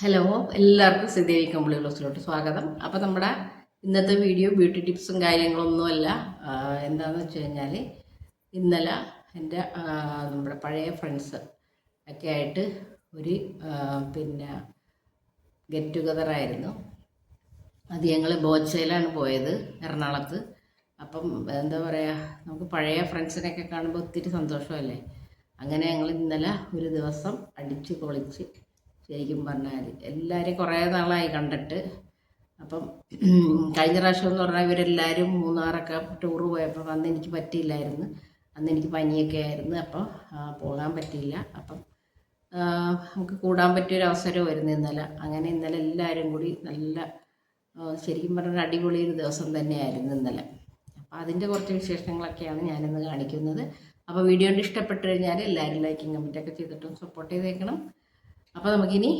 Hello എല്ലാവർക്കും ശ്രീദേവി കമ്പിളി ബ്ലോസിലോട്ട് സ്വാഗതം. അപ്പോൾ നമ്മുടെ ഇന്നത്തെ വീഡിയോ ബ്യൂട്ടി ടിപ്സും കാര്യങ്ങളൊന്നുമല്ല. എന്താണെന്ന് വെച്ച് കഴിഞ്ഞാൽ ഇന്നലെ എന്റെ നമ്മുടെ പഴയ ഫ്രണ്ട്സ് ഒക്കെ ആയിട്ട് ഒരു പിന്നെ ഗെറ്റ് ടുഗദർ ആയിരുന്നു. അത് ഞങ്ങൾ ബോച്ചയിലാണ് പോയത് എറണാകുളത്ത്. അപ്പം എന്താ പറയുക നമുക്ക് പഴയ ഫ്രണ്ട്സിനെയൊക്കെ കാണുമ്പോൾ ഒത്തിരി സന്തോഷമല്ലേ? അങ്ങനെ ഞങ്ങൾ ഇന്നലെ ഒരു ദിവസം അടിച്ച് പൊളിച്ച് ശരിക്കും പറഞ്ഞാൽ എല്ലാവരും കുറേ നാളായി കണ്ടിട്ട്. അപ്പം കഴിഞ്ഞ പ്രാവശ്യം എന്ന് പറഞ്ഞാൽ ഇവരെല്ലാവരും മൂന്നാറൊക്കെ ടൂർ പോയപ്പോൾ അന്ന് എനിക്ക് പറ്റിയില്ലായിരുന്നു. അന്ന് എനിക്ക് പനിയൊക്കെ ആയിരുന്നു. അപ്പോൾ പോകാൻ പറ്റിയില്ല. അപ്പം നമുക്ക് കൂടാൻ പറ്റിയൊരു അവസരമായിരുന്നു ഇന്നലെ. അങ്ങനെ ഇന്നലെ എല്ലാവരും കൂടി നല്ല ശരിക്കും പറഞ്ഞാൽ അടിപൊളി ഒരു ദിവസം തന്നെയായിരുന്നു ഇന്നലെ. അപ്പോൾ അതിന്റെ കുറച്ച് വിശേഷങ്ങളൊക്കെയാണ് ഞാനിന്ന് കാണിക്കുന്നത്. അപ്പോൾ വീഡിയോ ഇഷ്ടപ്പെട്ടു കഴിഞ്ഞാൽ എല്ലാവരും ലൈക്കും കമന്റൊക്കെ ചെയ്തിട്ടും സപ്പോർട്ട് ചെയ്തേക്കണം. അപ്പോൾ നമുക്കിനി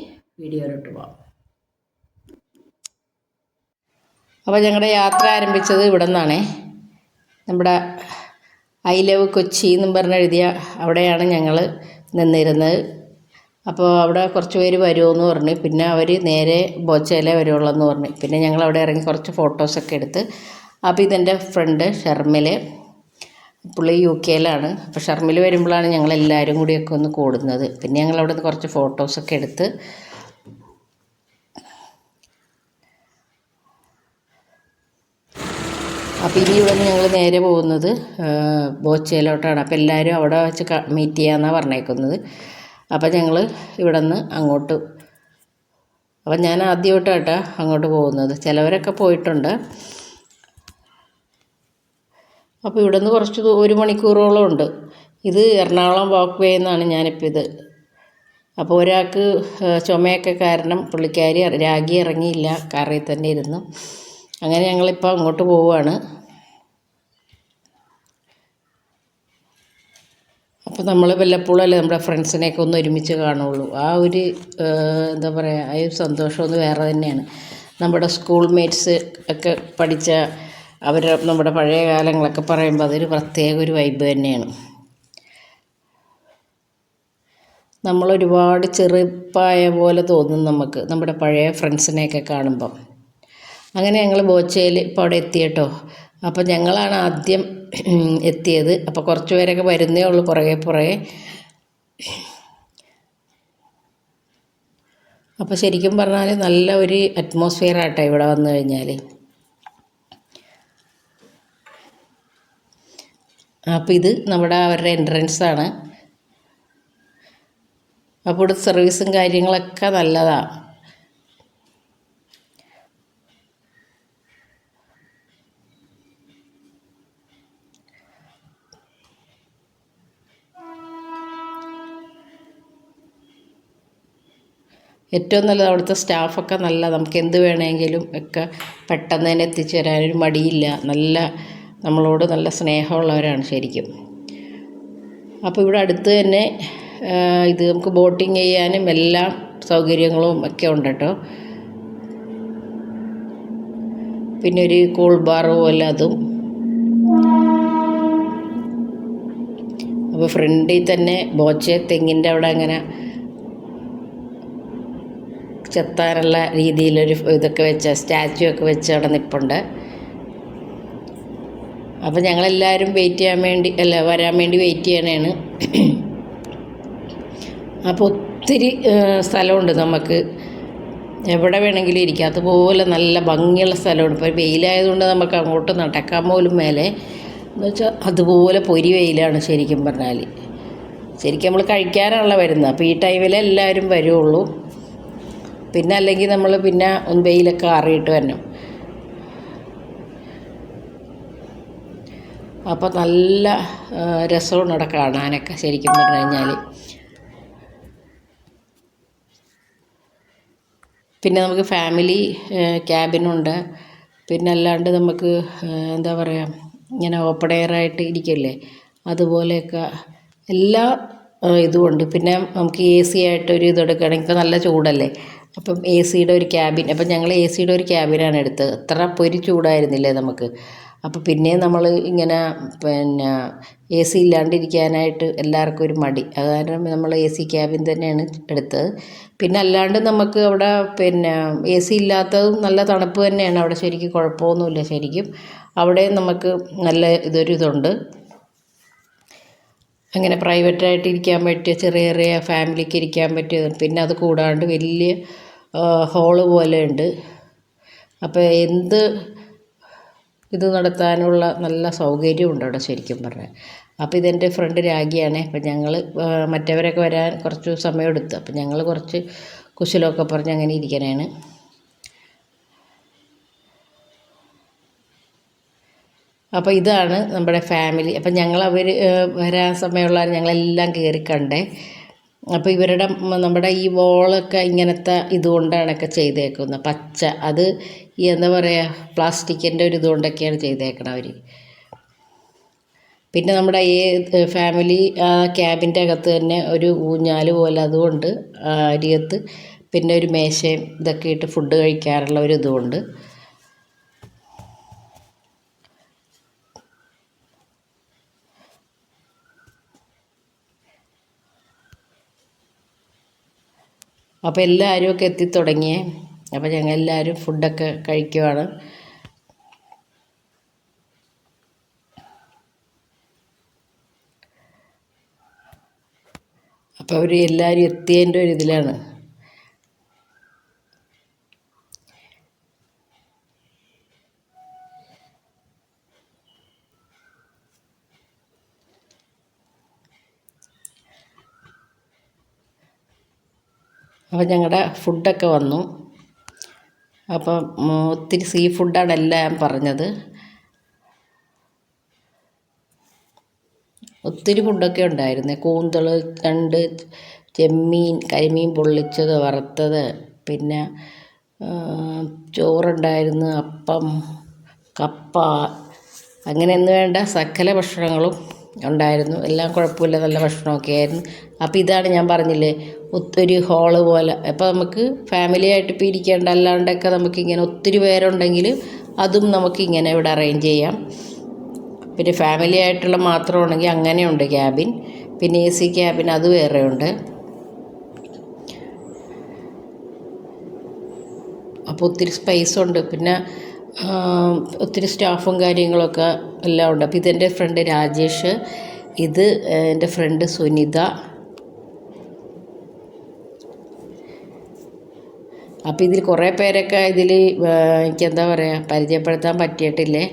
വീഡിയോയിലോട്ട് പോവാം. അപ്പോൾ ഞങ്ങളുടെ യാത്ര ആരംഭിച്ചത് ഇവിടെ നിന്നാണേ നമ്മുടെ ഐ ലവ് കൊച്ചി എന്നും പറഞ്ഞ് എഴുതിയ അവിടെയാണ് ഞങ്ങൾ നിന്നിരുന്നത്. അപ്പോൾ അവിടെ കുറച്ച് പേര് വരുമെന്ന് പറഞ്ഞു. പിന്നെ അവർ നേരെ ബോച്ചയിലെ വരുള്ളൂ എന്ന് പറഞ്ഞു. പിന്നെ ഞങ്ങൾ അവിടെ ഇറങ്ങി കുറച്ച് ഫോട്ടോസൊക്കെ എടുത്ത്. അപ്പോൾ ഇതെന്റെ ഫ്രണ്ട് ഷർമിൽ പുള്ളി യു കെയിലാണ്. അപ്പോൾ ഷർമിൽ വരുമ്പോഴാണ് ഞങ്ങൾ എല്ലാവരും കൂടിയൊക്കെ ഒന്ന് കൂടുന്നത്. പിന്നെ ഞങ്ങൾ അവിടെ നിന്ന് കുറച്ച് ഫോട്ടോസൊക്കെ എടുത്ത് അപ്പോൾ ഇനി ഇവിടെ നിന്ന് ഞങ്ങൾ നേരെ പോകുന്നത് ബോച്ചയിലോട്ടാണ്. അപ്പോൾ എല്ലാവരും അവിടെ വെച്ച് മീറ്റ് ചെയ്യാമെന്നാണ് പറഞ്ഞേക്കുന്നത്. അപ്പോൾ ഞങ്ങൾ ഇവിടെ നിന്ന് അങ്ങോട്ട് അപ്പം ഞാൻ ആദ്യമായിട്ടാണ് അങ്ങോട്ട് പോകുന്നത്. ചിലവരൊക്കെ പോയിട്ടുണ്ട്. അപ്പോൾ ഇവിടെ നിന്ന് കുറച്ച് ഒരു മണിക്കൂറോളം ഉണ്ട്. ഇത് എറണാകുളം വാക്ക് വേ എന്നാണ് ഞാനിപ്പോൾ ഇത്. അപ്പോൾ ഒരാൾക്ക് ചുമയൊക്കെ കാരണം പുള്ളിക്കാരി രാഗി ഇറങ്ങിയില്ല കാറിൽ തന്നെ ഇരുന്നു. അങ്ങനെ ഞങ്ങളിപ്പോൾ അങ്ങോട്ട് പോവുകയാണ് അപ്പോൾ നമ്മൾ വല്ലപ്പോഴല്ലേ നമ്മുടെ ഫ്രണ്ട്സിനെയൊക്കെ ഒന്ന് ഒരുമിച്ച് കാണുള്ളൂ. ആ ഒരു എന്താ പറയുക ആ ഒരു സന്തോഷം ഒന്ന് വേറെ തന്നെയാണ്. നമ്മുടെ സ്കൂൾ മേറ്റ്സ് ഒക്കെ പഠിച്ച അവർ നമ്മുടെ പഴയ കാലങ്ങളൊക്കെ പറയുമ്പോൾ അതൊരു പ്രത്യേക ഒരു വൈബ് തന്നെയാണ്. നമ്മളൊരുപാട് ചെറുപ്പായ പോലെ തോന്നും നമുക്ക് നമ്മുടെ പഴയ ഫ്രണ്ട്സിനെയൊക്കെ കാണുമ്പം. അങ്ങനെ ഞങ്ങൾ ബോച്ചയിൽ ഇപ്പോൾ അവിടെ എത്തിയട്ടോ. അപ്പോൾ ഞങ്ങളാണ് ആദ്യം എത്തിയത്. അപ്പോൾ കുറച്ച് പേരൊക്കെ വരുന്നേ ഉള്ളൂ പുറകെ പുറകെ. അപ്പോൾ ശരിക്കും പറഞ്ഞാൽ നല്ല ഒരു അറ്റ്മോസ്ഫിയർ ആട്ടോ ഇവിടെ വന്നു കഴിഞ്ഞാൽ അപ്പോൾ ഇത് നമ്മുടെ അവരുടെ എൻട്രൻസ് ആണ്. അപ്പോൾ ഇവിടെ സർവീസും കാര്യങ്ങളൊക്കെ നല്ലതാണ് ഏറ്റവും നല്ലത് അവിടുത്തെ സ്റ്റാഫൊക്കെ നല്ല നമുക്ക് എന്ത് വേണമെങ്കിലും ഒക്കെ പെട്ടെന്ന് തന്നെ എത്തിച്ചു തരാനൊരു മടിയില്ല. നല്ല നമ്മളോട് നല്ല സ്നേഹമുള്ളവരാണ് ശരിക്കും. അപ്പോൾ ഇവിടെ അടുത്ത് തന്നെ ഇത് നമുക്ക് ബോട്ടിങ് ചെയ്യാനും എല്ലാ സൗകര്യങ്ങളും ഒക്കെ ഉണ്ട് കേട്ടോ. പിന്നെ ഒരു കൂൾ ബാർ പോലെ അതും. അപ്പോൾ ഫ്രണ്ടിൽ തന്നെ ബോച്ചെ തെങ്ങിന്റെ അവിടെ അങ്ങനെ ചെത്താനുള്ള രീതിയിലൊരു ഇതൊക്കെ വെച്ച സ്റ്റാച്ചു ഒക്കെ വെച്ച് അവിടെ നിൽപ്പുണ്ട് അപ്പോൾ ഞങ്ങളെല്ലാവരും വെയിറ്റ് ചെയ്യാൻ വേണ്ടി അല്ല വരാൻ വേണ്ടി വെയിറ്റ് ചെയ്യണേണ്. അപ്പോൾ ഒത്തിരി സ്ഥലമുണ്ട് നമുക്ക് എവിടെ വേണമെങ്കിലും ഇരിക്കാം. അതുപോലെ നല്ല ഭംഗിയുള്ള സ്ഥലമുണ്ട്. ഇപ്പോൾ വെയിലായതുകൊണ്ട് നമുക്ക് അങ്ങോട്ട് നടക്കാൻ പോലും മേലെ എന്ന് വെച്ചാൽ അതുപോലെ പൊരി വെയിലാണ് ശരിക്കും പറഞ്ഞാൽ ശരിക്കും നമ്മൾ കഴിക്കാനാണല്ലോ വരുന്നത്. അപ്പോൾ ഈ ടൈമിൽ എല്ലാവരും വരുള്ളൂ പിന്നെ അല്ലെങ്കിൽ നമ്മൾ പിന്നെ വെയിലൊക്കെ അറിയിട്ട് വരണം. അപ്പോൾ നല്ല രസമാണ് അവിടെ കാണാനൊക്കെ ശരിക്കും പറഞ്ഞു കഴിഞ്ഞാൽ പിന്നെ നമുക്ക് ഫാമിലി ക്യാബിനുണ്ട്. പിന്നെ അല്ലാണ്ട് നമുക്ക് എന്താ പറയുക ഇങ്ങനെ ഓപ്പൺ എയർ ആയിട്ട് ഇരിക്കില്ലേ? അതുപോലെയൊക്കെ എല്ലാ ഇതുമുണ്ട് പിന്നെ നമുക്ക് എ സി ആയിട്ട് ഒരു ഇത് എടുക്കുകയാണെങ്കിൽ നല്ല ചൂടല്ലേ? അപ്പം എ സിയുടെ ഒരു ക്യാബിൻ അപ്പം ഞങ്ങൾ എ സിയുടെ ഒരു ക്യാബിനാണ് എടുത്തത്. അത്ര പൊരി ചൂടായിരുന്നില്ലേ നമുക്ക്? അപ്പോൾ പിന്നെ നമ്മൾ ഇങ്ങനെ പിന്നെ എ സി ഇല്ലാണ്ടിരിക്കാനായിട്ട് എല്ലാവർക്കും ഒരു മടി. അത് കാരണം നമ്മൾ എ സി ക്യാബിൻ തന്നെയാണ് എടുത്തത്. പിന്നെ അല്ലാണ്ട് നമുക്ക് അവിടെ പിന്നെ എ സി ഇല്ലാത്തതും നല്ല തണുപ്പ് തന്നെയാണ്. അവിടെ ശരിക്കും കുഴപ്പമൊന്നുമില്ല ശരിക്കും. അവിടെ നമുക്ക് നല്ല ഇതൊരു ഇതുണ്ട്. അങ്ങനെ പ്രൈവറ്റായിട്ട് ഇരിക്കാൻ പറ്റിയ ചെറിയ ചെറിയ ഫാമിലിക്ക് ഇരിക്കാൻ പറ്റിയത് പിന്നെ അത് കൂടാണ്ട് വലിയ ഹോൾ പോലെ ഉണ്ട് അപ്പോൾ എന്ത് ഇത് നടത്താനുള്ള നല്ല സൗകര്യമുണ്ട് അവിടെ ശരിക്കും പറഞ്ഞാൽ. അപ്പോൾ ഇതെന്റെ ഫ്രണ്ട് രാഗിയാണ്. അപ്പം ഞങ്ങൾ മറ്റവരൊക്കെ വരാൻ കുറച്ച് സമയമെടുത്തു. അപ്പം ഞങ്ങൾ കുറച്ച് കുശലമൊക്കെ പറഞ്ഞ് അങ്ങനെ ഇരിക്കണേണ്. അപ്പോൾ ഇതാണ് നമ്മുടെ ഫാമിലി. അപ്പം ഞങ്ങൾ അവർ വരാൻ സമയമുള്ള ഞങ്ങളെല്ലാം കയറി കണ്ടേ. അപ്പോൾ ഇവരുടെ നമ്മുടെ ഈ വോളൊക്കെ ഇങ്ങനത്തെ ഇതുകൊണ്ടാണൊക്കെ ചെയ്തേക്കുന്നത്. പച്ച അത് ഈ എന്താ പറയുക പ്ലാസ്റ്റിക്കിന്റെ ഒരു ഇതുകൊണ്ടൊക്കെയാണ് ചെയ്തേക്കണത് അവർ പിന്നെ നമ്മുടെ ഈ ഫാമിലി ക്യാബിന്റെ അകത്ത് തന്നെ ഒരു ഊഞ്ഞാൽ പോലെ അതുകൊണ്ട് അരികത്ത് പിന്നെ ഒരു മേശയും ഇതൊക്കെ ഇട്ട് ഫുഡ് കഴിക്കാറുള്ള ഒരു ഇതുകൊണ്ട്. അപ്പോൾ എല്ലാവരും ഒക്കെ എത്തിത്തുടങ്ങിയേ. അപ്പോൾ ഞങ്ങൾ എല്ലാവരും ഫുഡൊക്കെ കഴിക്കുവാണ്. അപ്പോൾ അവർ എല്ലാവരും എത്തിയതിന്റെ ഒരു ഇതിലാണ് അപ്പോൾ ഞങ്ങളുടെ ഫുഡൊക്കെ വന്നു. അപ്പം ഒത്തിരി സീ ഫുഡാണ് എല്ലാം പറഞ്ഞത്. ഒത്തിരി ഫുഡൊക്കെ ഉണ്ടായിരുന്നു. കൂന്തൾ കണ്ട് ചെമ്മീൻ കരിമീൻ പൊള്ളിച്ചത് വറുത്തത് പിന്നെ ചോറുണ്ടായിരുന്നു അപ്പം കപ്പ അങ്ങനെ എന്ന് വേണ്ട സകല ഭക്ഷണങ്ങളും ഉണ്ടായിരുന്നു. എല്ലാം കുഴപ്പമില്ല നല്ല ഭക്ഷണമൊക്കെ ആയിരുന്നു. അപ്പോൾ ഇതാണ് ഞാൻ പറഞ്ഞില്ലേ ഒത്തിരി ഹോൾ പോലെ. അപ്പോൾ നമുക്ക് ഫാമിലി ആയിട്ട് ഇപ്പോൾ ഇരിക്കേണ്ട അല്ലാണ്ടൊക്കെ നമുക്കിങ്ങനെ ഒത്തിരി പേരുണ്ടെങ്കിൽ അതും നമുക്കിങ്ങനെ ഇവിടെ അറേഞ്ച് ചെയ്യാം. പിന്നെ ഫാമിലി ആയിട്ടുള്ള മാത്രമാണെങ്കിൽ അങ്ങനെയുണ്ട് ക്യാബിൻ പിന്നെ എ സി ക്യാബിൻ അത് വേറെ ഉണ്ട് അപ്പോൾ ഒത്തിരി സ്പേസ് ഉണ്ട്. പിന്നെ ഒത്തിരി സ്റ്റാഫും കാര്യങ്ങളൊക്കെ എല്ലാം ഉണ്ട്. അപ്പോൾ ഇതെന്റെ ഫ്രണ്ട് രാജേഷ് ഇത് എന്റെ ഫ്രണ്ട് സുനിത. അപ്പോൾ ഇതിൽ കുറേ പേരൊക്കെ ഇതിൽ എനിക്കെന്താ പറയുക പരിചയപ്പെടുത്താൻ പറ്റിയിട്ടില്ലേ?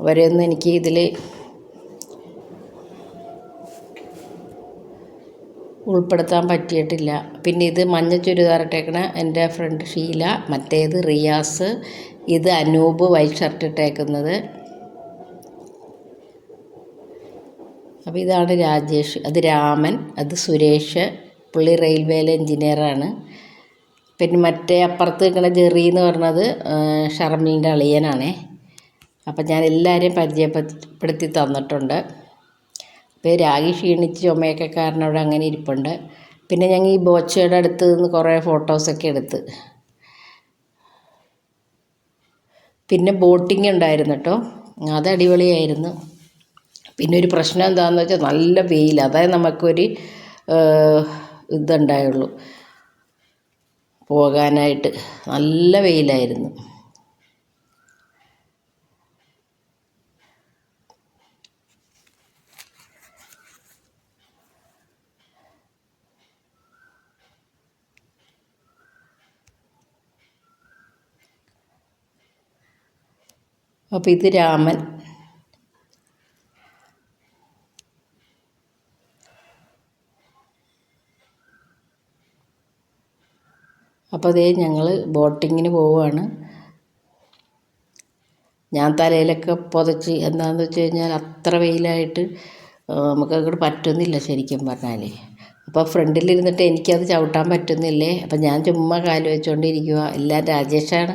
അവരെയൊന്നും എനിക്ക് ഇതിൽ ഉൾപ്പെടുത്താൻ പറ്റിയിട്ടില്ല. പിന്നെ ഇത് മഞ്ഞ ചുരിദാർ ഇട്ടേക്കണ എന്റെ ഫ്രണ്ട് ഷീല മറ്റേത് റിയാസ് ഇത് അനൂപ് വൈറ്റ് ഷർട്ട് ഇട്ടേക്കുന്നത്. അപ്പോൾ ഇതാണ് രാജേഷ് അത് രാമൻ അത് സുരേഷ് പുള്ളി റെയിൽവേയിലെ എഞ്ചിനീയറാണ്. പിന്നെ മറ്റേ അപ്പുറത്ത് നിൽക്കുന്ന ജെറി എന്ന് പറഞ്ഞത് ഷർമിലിന്റെ അളിയനാണേ. അപ്പം ഞാൻ എല്ലാവരെയും പരിചയപ്പെടുത്തി തന്നിട്ടുണ്ട്. അപ്പോൾ രാഗി ക്ഷീണിച്ച് ചുമയൊക്കെ കാരണം അവിടെ അങ്ങനെ ഇരിപ്പുണ്ട്. പിന്നെ ഞങ്ങൾ ഈ ബോച്ചയുടെ അടുത്ത് നിന്ന് കുറേ ഫോട്ടോസൊക്കെ എടുത്ത്. പിന്നെ ബോട്ടിങ് ഉണ്ടായിരുന്നു കേട്ടോ. അത് അടിപൊളിയായിരുന്നു. പിന്നെ ഒരു പ്രശ്നം എന്താണെന്ന് വെച്ചാൽ നല്ല വെയിൽ അതായത് നമുക്കൊരു ഇതുണ്ടായുള്ളൂ. പോകാനായിട്ട് നല്ല വെയിലായിരുന്നു. അപ്പോൾ ഇത് രാമൻ. അപ്പോൾ അതേ ഞങ്ങൾ ബോട്ടിങ്ങിന് പോവുകയാണ് ഞാൻ തലയിലൊക്കെ പുതച്ച് എന്താണെന്ന് വെച്ച് കഴിഞ്ഞാൽ അത്ര വെയിലായിട്ട് നമുക്ക് അങ്ങോട്ട് പറ്റുന്നില്ല ശരിക്കും പറഞ്ഞാൽ അപ്പോൾ ഫ്രണ്ടിലിരുന്നിട്ട് എനിക്കത് ചവിട്ടാൻ പറ്റുന്നില്ലേ? അപ്പം ഞാൻ ചുമ്മാ കാൽ വെച്ചുകൊണ്ടിരിക്കുക എല്ലാം രാജേഷാണ്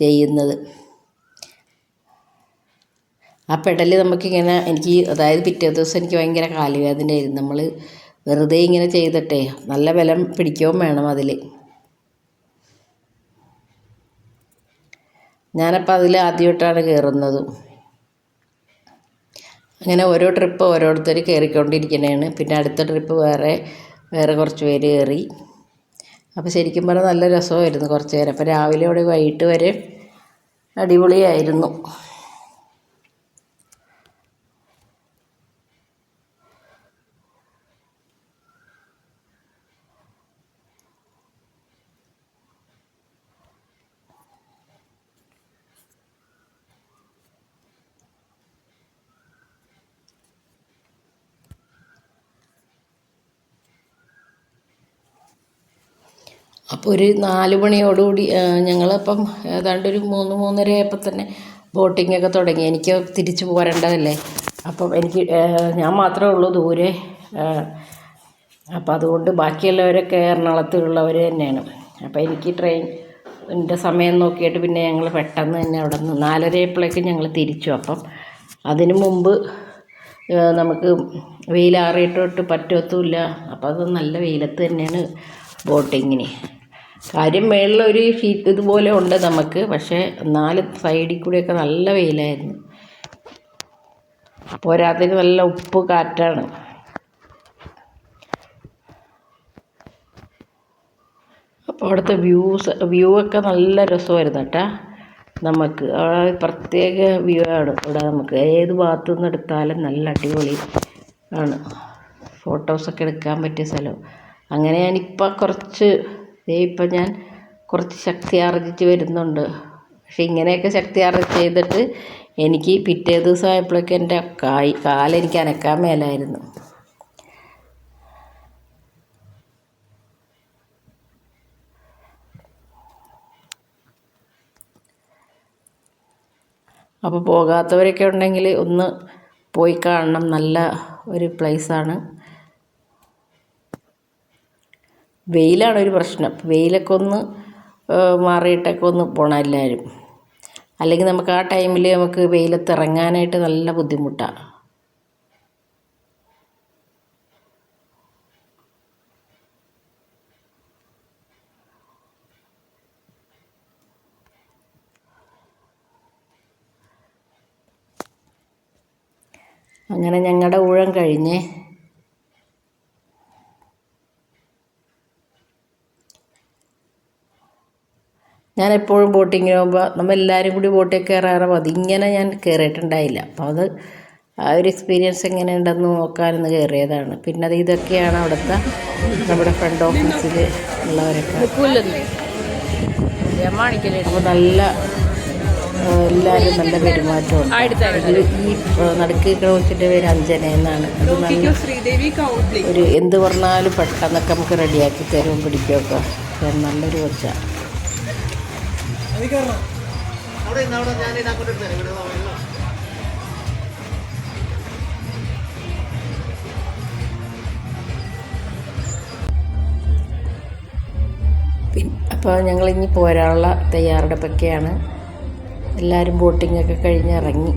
ചെയ്യുന്നത്. ആ പെടൽ നമുക്കിങ്ങനെ എനിക്ക് അതായത് പിറ്റേ ദിവസം എനിക്ക് ഭയങ്കര കാലുവേദനയായിരുന്നു നമ്മൾ വെറുതെ ഇങ്ങനെ ചെയ്തിട്ടേ നല്ല ബലം പിടിക്കുകയും വേണം അതിൽ ഞാനപ്പോൾ അതിൽ ആദ്യമായിട്ടാണ് കയറുന്നതും അങ്ങനെ ഓരോ ട്രിപ്പ് ഓരോരുത്തർ കയറിക്കൊണ്ടിരിക്കണേണ് പിന്നെ അടുത്ത ട്രിപ്പ് വേറെ വേറെ കുറച്ച് പേര് കയറി അപ്പോൾ ശരിക്കും പറഞ്ഞാൽ നല്ല രസമായിരുന്നു കുറച്ച് നേരം. അപ്പോൾ രാവിലെ അവിടെ വൈകിട്ട് വരെ അടിപൊളിയായിരുന്നു. അപ്പോൾ ഒരു നാല് മണിയോടുകൂടി ഞങ്ങളപ്പം ഏതാണ്ട് ഒരു മൂന്ന് മൂന്നര ആയപ്പോൾ തന്നെ ബോട്ടിംഗ് ഒക്കെ തുടങ്ങി. എനിക്ക് തിരിച്ചു പോരേണ്ടതല്ലേ? അപ്പം എനിക്ക് ഞാൻ മാത്രമേ ഉള്ളൂ ദൂരെ അപ്പോൾ അപ്പം അതുകൊണ്ട് ബാക്കിയുള്ളവരൊക്കെ എറണാകുളത്തുള്ളവർ തന്നെയാണ്. അപ്പോൾ എനിക്ക് ട്രെയിൻ എന്റെ സമയം നോക്കിയിട്ട് പിന്നെ ഞങ്ങൾ പെട്ടെന്ന് തന്നെ അവിടെ നിന്ന് നാലര ആയപ്പോഴേക്കും ഞങ്ങൾ തിരിച്ചു. അപ്പം അതിനു മുമ്പ് നമുക്ക് വെയിലാറിയിട്ടോട്ട് പറ്റത്തുമില്ല. അപ്പം അത് നല്ല വെയിലത്ത് തന്നെയാണ് ബോട്ടിങ്ങിന്. കാര്യം മേളിലൊരു ഷീറ്റ് ഇതുപോലെ ഉണ്ട് നമുക്ക് പക്ഷേ നാല് സൈഡിൽ കൂടെയൊക്കെ നല്ല വെയിലായിരുന്നു. പോരാത്തതിന് നല്ല ഉപ്പ് കാറ്റാണ്. അപ്പോൾ അവിടുത്തെ വ്യൂസ് വ്യൂ ഒക്കെ നല്ല രസമായിരുന്നു കേട്ടാ. നമുക്ക് പ്രത്യേക വ്യൂ ആണ് ഇവിടെ നമുക്ക്. ഏത് ഭാഗത്തു നിന്ന് എടുത്താലും നല്ല അടിപൊളി ആണ്. ഫോട്ടോസൊക്കെ എടുക്കാൻ പറ്റിയ സ്ഥലം. അങ്ങനെ ഞാനിപ്പോൾ കുറച്ച് ദേ ഇപ്പം ഞാൻ കുറച്ച് ശക്തി ആർജിച്ച് വരുന്നുണ്ട്. പക്ഷെ ഇങ്ങനെയൊക്കെ ശക്തി ആർജിച്ച് ചെയ്തിട്ട് എനിക്ക് പിറ്റേ ദിവസം ആയപ്പോഴേക്കും എന്റെ കായ് കാലെനിക്ക് അനക്കാൻ മേലായിരുന്നു. അപ്പോൾ പോകാത്തവരൊക്കെ ഉണ്ടെങ്കിൽ ഒന്ന് പോയി കാണണം. നല്ല ഒരു പ്ലേസാണ് വെയിലാണ് ഒരു പ്രശ്നം. വെയിലൊക്കെ ഒന്ന് മാറിയിട്ടൊക്കെ ഒന്ന് പോകണം എല്ലാവരും. അല്ലെങ്കിൽ നമുക്ക് ആ ടൈമിൽ നമുക്ക് വെയിലത്ത് ഇറങ്ങാനായിട്ട് നല്ല ബുദ്ധിമുട്ടാണ് അങ്ങനെ ഞങ്ങളുടെ ഊഴം കഴിഞ്ഞേ ഞാൻ എപ്പോഴും ബോട്ടിങ്ങിന് പോകുമ്പോൾ നമ്മൾ എല്ലാവരും കൂടി ബോട്ടിൽ കയറാറ് അതിങ്ങനെ ഞാൻ കയറിയിട്ടുണ്ടായില്ല അപ്പോൾ അത് ആ ഒരു എക്സ്പീരിയൻസ് എങ്ങനെ ഉണ്ടെന്ന് നോക്കാനെന്ന് കയറിയതാണ് പിന്നെ അത് ഇതൊക്കെയാണ് അവിടുത്തെ നമ്മുടെ ഫ്രണ്ട് ഓഫീസിൽ ഉള്ളവരൊക്കെ. അപ്പോൾ നല്ല എല്ലാവരും നല്ല പെരുമാറ്റമാണ് ഈ നടുക്ക് ക്ലോസിന്റെ പേര് അഞ്ജന എന്നാണ് ഒരു എന്ത് പറഞ്ഞാലും പെട്ടെന്നൊക്കെ നമുക്ക് റെഡിയാക്കി തരും പിടിക്കുകയൊക്കെ നല്ലൊരു കൊച്ചാണ് ഞാൻ നല്ലൊരു കൊച്ച പിന്നെ അപ്പോൾ ഞങ്ങളിനി പോരാനുള്ള തയ്യാറെടുപ്പൊക്കെയാണ്. എല്ലാവരും ബോട്ടിങ്ങൊക്കെ കഴിഞ്ഞ് ഇറങ്ങി.